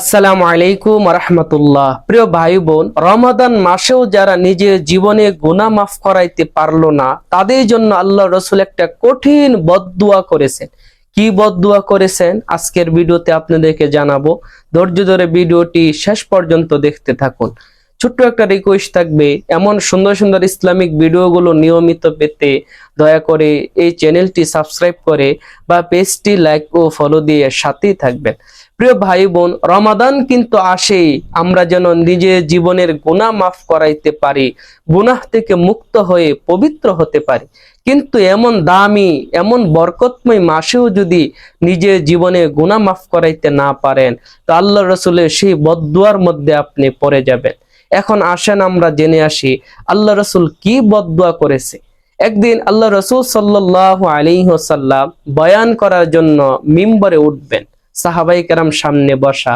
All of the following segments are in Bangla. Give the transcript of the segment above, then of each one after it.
আসসালামু আলাইকুম রহমতুল্লাহ প্রিয় ভাই বোন, রমাদান মাসেও যারা নিজের জীবনে গুনা মাফ করাইতে পারল না, তাদের জন্য আল্লাহ রসুল একটা কঠিন বদুয়া করেছেন। কি বদুয়া করেছেন? আজকের ভিডিওতে আপনাদেরকে জানাব। ধৈর্য ধরে ভিডিওটি শেষ পর্যন্ত দেখতে থাকুন। ছোট্ট একটা রিকোয়েস্ট থাকবে, এমন সুন্দর সুন্দর ইসলামিক ভিডিওগুলো নিয়মিত পেতে দয়া করে এই চ্যানেলটি সাবস্ক্রাইব করে বা পেজটি লাইক ও ফলো দিয়ে সাথেই থাকবেন। প্রিয় ভাই বোন, রমাদান কিন্তু আসেই আমরা যেন নিজের জীবনের গুনাহ মাফ করাইতে পারি, গুনাহ থেকে মুক্ত হয়ে পবিত্র হতে পারি। কিন্তু এমন দামি, এমন বরকতময় মাসেও যদি নিজের জীবনে গুনাহ মাফ করাইতে না পারেন, তো আল্লাহ রসুলের সেই বদুয়ার মধ্যে আপনি পড়ে যাবেন। এখন আসেন, আমরা জেনে আসি আল্লাহ রসুল কি বদুয়া করেছে। একদিন আল্লাহ রসুল সাল্লাহ আলিহাসাল্লাম বয়ান করার জন্য মিম্বরে উঠবেন, সাহাবাই কেরাম সামনে বসা।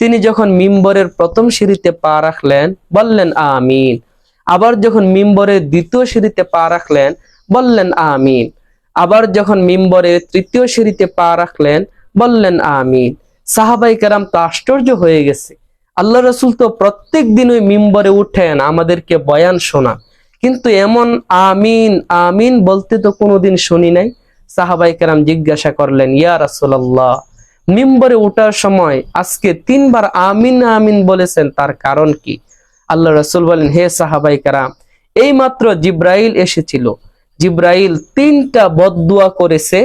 তিনি যখন মিম্বরের প্রথম সিঁড়িতে পা রাখলেন, বললেন, আমিন। আবার যখন মিম্বরের দ্বিতীয় সিঁড়িতে পা রাখলেন, বললেন, আমিন। আবার যখন মিম্বরের তৃতীয় সিঁড়িতে পা রাখলেন, বললেন, আমিন। সাহাবাই কেরাম তো আশ্চর্য হয়ে গেছে। আল্লাহ রসুল তো প্রত্যেক দিন ওই মিম্বরে উঠেন, আমাদেরকে বয়ান শোনা কিন্তু এমন আমিন আমিন বলতে তো কোনোদিন শুনি নাই। সাহাবাই কেরাম জিজ্ঞাসা করলেন, ইয়া রাসুলাল্লাহ, মিম্বরে ওঠার সময় আজকে তিনবার আমিন আমিন বলেছেন, তার কারণ কি? আল্লাহ রসুল বলেন, হে সাহাবাই কারাম এই মাত্র জিব্রাইল এসেছিল। জিব্রাইল তিনটা বদুয়া করেছে।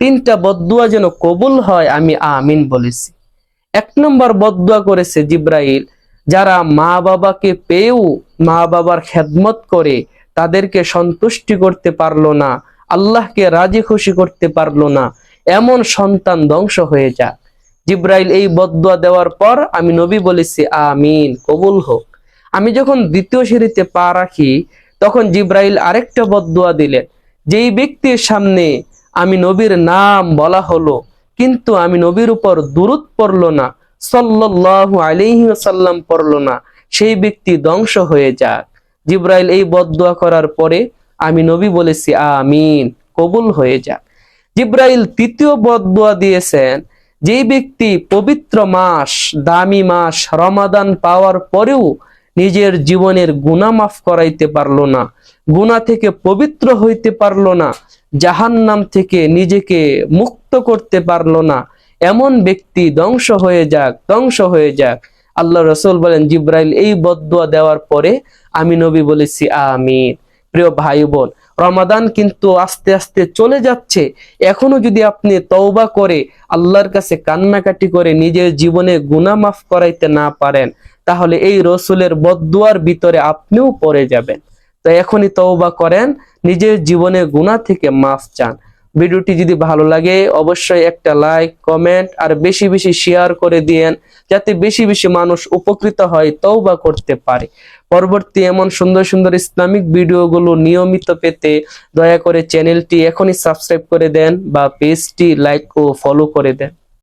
তিনটা বদুয়া যেন কবুল হয়, আমি আমিন বলেছি। এক নম্বর বদুয়া করেছে জিব্রাইল। যারা মা বাবাকে পেয়েও মা বাবার খেদমত করে, তাদেরকে সন্তুষ্টি করতে পারল না, আল্লাহকে রাজি খুশি করতে পারল না, এমন সন্তান ধ্বংস হয়ে যাক। জিব্রাইল এই বদুয়া দেওয়ার পর আমি নবী বলেছি, আমিন, কবুল হোক। আমি যখন দ্বিতীয় সিঁড়িতে পা রাখি, তখন জিব্রাইল আরেকটা বদুয়া দিলেন। যেই ব্যক্তির সামনে আমি নবীর নাম বলা হলো কিন্তু আমি নবীর উপর দূরত পড়ল না, সাল্লাল্লাহু আলাইহি সাল্লাম পড়ল না, সেই ব্যক্তি ধ্বংস হয়ে যাক। জিব্রাইল এই বদুয়া করার পরে আমি নবী বলেছি, আমিন, কবুল হয়ে যাক। জিব্রাইল তৃতীয় বদুয়া দিয়েছেন, যেই ব্যক্তি পবিত্র মাস, দামি মাস, রমাদান পাওয়ার পরেও নিজের জীবনের গুণা মাফ করাইতে পারল না গুণা থেকে পবিত্র হইতে পারল না জাহান্নাম থেকে নিজেকে মুক্ত করতে পারল না। এমন ব্যক্তি ধ্বংস হয়ে যাক, ধ্বংস হয়ে যাক। আল্লাহ রসুল বলেন, জিব্রাইল, এই বদুয়া দেওয়ার পরে আমি নবী বলেছি, আমিন। প্রিয় ভাই বোন রমাদান কিন্তু আস্তে আস্তে চলে যাচ্ছে। এখনও যদি আপনি তওবা করে আল্লাহর কাছে কান্নাকাটি করে নিজের জীবনে গুনাহ মাফ করাইতে না পারেন, তাহলে এই রসুলের বদুয়ার ভিতরে আপনিও পড়ে যাবেন। তো এখনই তওবা করেন, নিজের জীবনে গুনাহ থেকে মাফ চান। ভিডিওটি যদি ভালো লাগে, অবশ্যই একটা লাইক কমেন্ট আর বেশি বেশি শেয়ার করে দিয়েন, যাতে বেশি বেশি মানুষ উপকৃত হয়, তওবা করতে পারে। পরবর্তী এমন সুন্দর সুন্দর ইসলামিক ভিডিওগুলো নিয়মিত পেতে দয়া করে চ্যানেলটি এখনই সাবস্ক্রাইব করে দেন বা পেজটি লাইক ও ফলো করে দেন।